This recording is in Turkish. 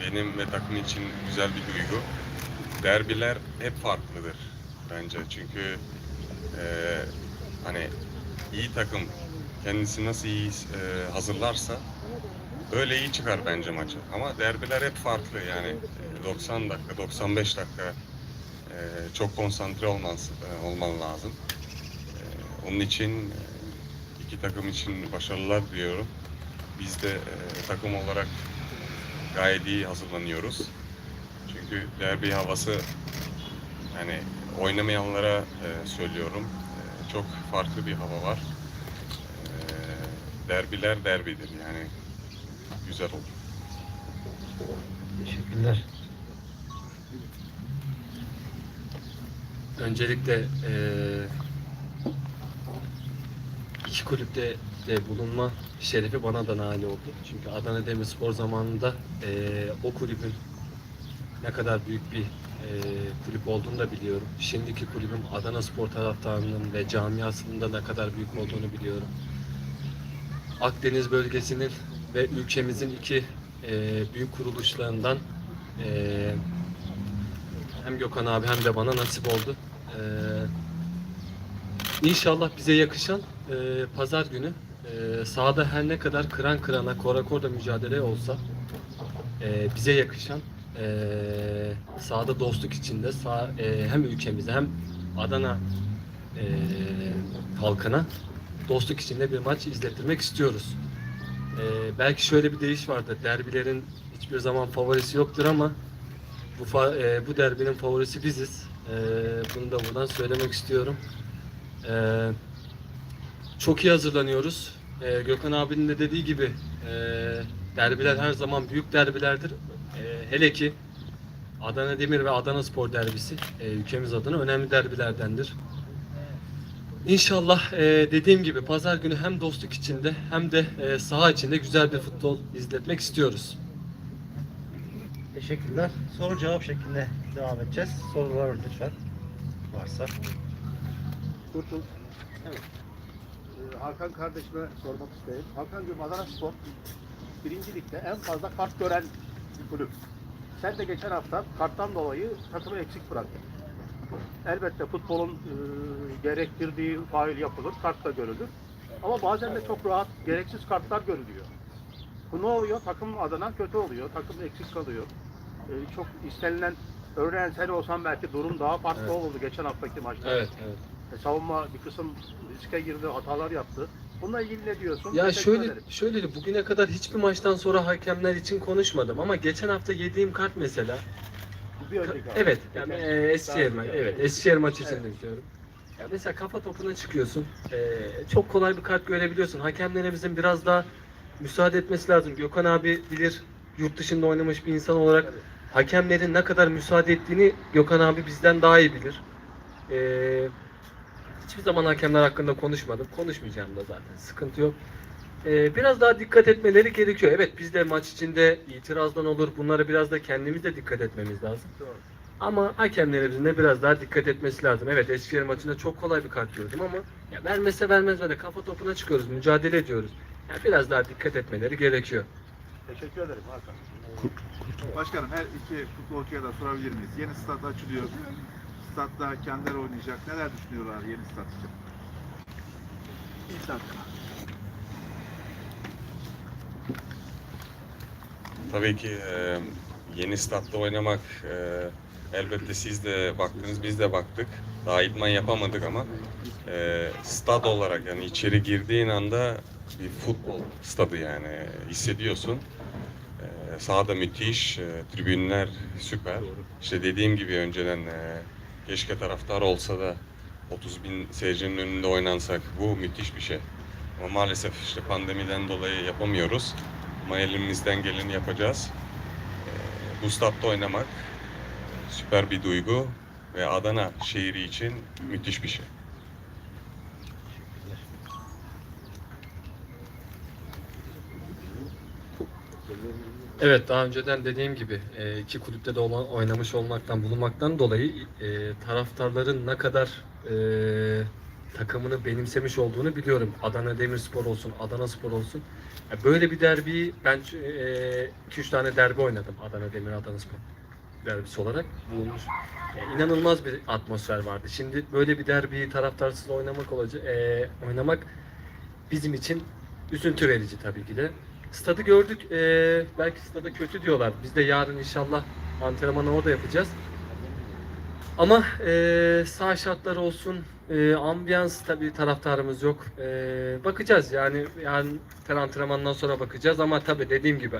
benim ve takım için güzel bir duygu. Derbiler hep farklıdır bence çünkü eee, hani iyi takım kendisi nasıl iyi eee, hazırlarsa öyle iyi çıkar bence maçı. Ama derbiler hep farklı yani eee, 90 dakika, 95 dakika eee, çok konsantre olman, eee, olman lazım. Eee, onun için eee, iki takım için başarılar diliyorum. Biz de eee, takım olarak gayet iyi hazırlanıyoruz. Çünkü derbi havası yani oynamayanlara e, söylüyorum. e, çok farklı bir hava var. E, derbiler derbidir yani. Güzel olur. Teşekkürler. Öncelikle eee iki kulüpte de bulunma şerefi bana da nail oldu. Çünkü Adana Demirspor zamanında eee, o kulübün ne kadar büyük bir eee, kulüp olduğunu da biliyorum. Şimdiki kulübüm Adana Spor taraftarının ve camiasının da ne kadar büyük olduğunu biliyorum. Akdeniz bölgesinin ve ülkemizin iki eee, büyük kuruluşlarından eee, hem Gökhan abi hem de bana nasip oldu. Eee İnşallah bize yakışan eee, pazar günü eee sahada her ne kadar kıran kırana, kora korda mücadele olsa eee, bize yakışan eee sahada dostluk içinde sağ, eee, hem ülkemize hem Adana eee halkına dostluk içinde bir maç izlettirmek istiyoruz. Eee, belki şöyle bir deyiş vardır. Derbilerin hiçbir zaman favorisi yoktur ama bu fa- eee, bu derbinin favorisi biziz. Eee, bunu da buradan söylemek istiyorum. Eee, çok iyi hazırlanıyoruz. Eee, Gökhan abinin de dediği gibi eee, derbiler her zaman büyük derbilerdir. Eee, hele ki Adana Demir ve Adana Spor derbisi eee, ülkemiz adına önemli derbilerdendir. İnşallah eee, dediğim gibi pazar günü hem dostluk içinde hem de eee, saha içinde güzel bir futbol izletmek istiyoruz. Teşekkürler. Soru cevap şeklinde devam edeceğiz. Sorular lütfen varsa. Kurtul. Evet. Ee, Hakan kardeşime sormak isterim. Hakan'cığım Adana Spor birinci ligde en fazla kart gören bir kulüp. Sen de geçen hafta karttan dolayı takımı eksik bıraktın. Elbette futbolun e, gerektirdiği fail yapılır, kart da görülür. Ama bazen de çok rahat, gereksiz kartlar görülüyor. Bu ne oluyor? Takım adına kötü oluyor, takım eksik kalıyor. Ee, çok istenilen, örneğin sen olsan belki durum daha farklı Evet. olurdu geçen haftaki maçta. Evet, evet. E, savunma bir kısım riske girdi, hatalar yaptı. Bununla ilgili ne diyorsun? Ya Teşekkür şöyle ederim. şöyle bugüne kadar hiçbir maçtan sonra hakemler için konuşmadım ama geçen hafta yediğim kart mesela Bir önceki hafta. Evet, yani Geçen- e, Eskişehir Daha maçı. önce. Evet, Eskişehir maçı için Evet. de diyorum. Ya mesela kafa topuna çıkıyorsun. e, çok kolay bir kart görebiliyorsun. Hakemlerimizin biraz daha müsaade etmesi lazım. Gökhan abi bilir yurt dışında oynamış bir insan olarak Tabii. hakemlerin ne kadar müsaade ettiğini Gökhan abi bizden daha iyi bilir. E, hiçbir zaman hakemler hakkında konuşmadım. Konuşmayacağım da zaten. Sıkıntı yok. E, biraz daha dikkat etmeleri gerekiyor. Evet biz de maç içinde itirazdan olur. Bunlara biraz da kendimiz de dikkat etmemiz lazım. Doğru. Ama hakemlerimizin de biraz daha dikkat etmesi lazım. Evet Eskişehir maçında çok kolay bir kart gördüm ama ya vermese vermez böyle kafa topuna çıkıyoruz, mücadele ediyoruz. Ya biraz daha dikkat etmeleri gerekiyor. Teşekkür ederim Hakan. Başkanım her iki futbolcuya da sorabilir miyiz? Yeni stat açılıyor. Statta kendileri oynayacak. Neler düşünüyorlar yeni stat için? İlk dakika. Tabii ki e, yeni statta oynamak e, elbette siz de baktınız biz de baktık. Daha idman yapamadık ama e, stad olarak yani içeri girdiğin anda bir futbol stadı yani hissediyorsun. E, sahada müthiş, e, tribünler süper. İşte dediğim gibi önceden e, keşke taraftar olsa da 30 bin seyircinin önünde oynansak bu müthiş bir şey. Ama maalesef işte pandemiden dolayı yapamıyoruz. Ama elimizden geleni yapacağız. Ee, Bu statta oynamak e, süper bir duygu ve Adana şehri için müthiş bir şey. Evet daha önceden dediğim gibi e, iki kulüpte de olan, oynamış olmaktan bulunmaktan dolayı e, taraftarların ne kadar e, takımını benimsemiş olduğunu biliyorum. Adana Demirspor olsun, Adana Spor olsun. Böyle bir derbiyi ben 2-3 tane derbi oynadım Adana Demir, Adana Spor derbisi olarak bulunmuş. Ya inanılmaz bir atmosfer vardı. Şimdi böyle bir derbiyi taraftarsız oynamak olacak, oynamak bizim için üzüntü verici tabii ki de. Stadı gördük. eee, belki stada kötü diyorlar. Biz de yarın inşallah antrenmanı orada yapacağız. Ama eee sağ şartları olsun, eee ambiyans tabii taraftarımız yok. Eee, bakacağız yani yani antrenmandan sonra bakacağız ama tabii dediğim gibi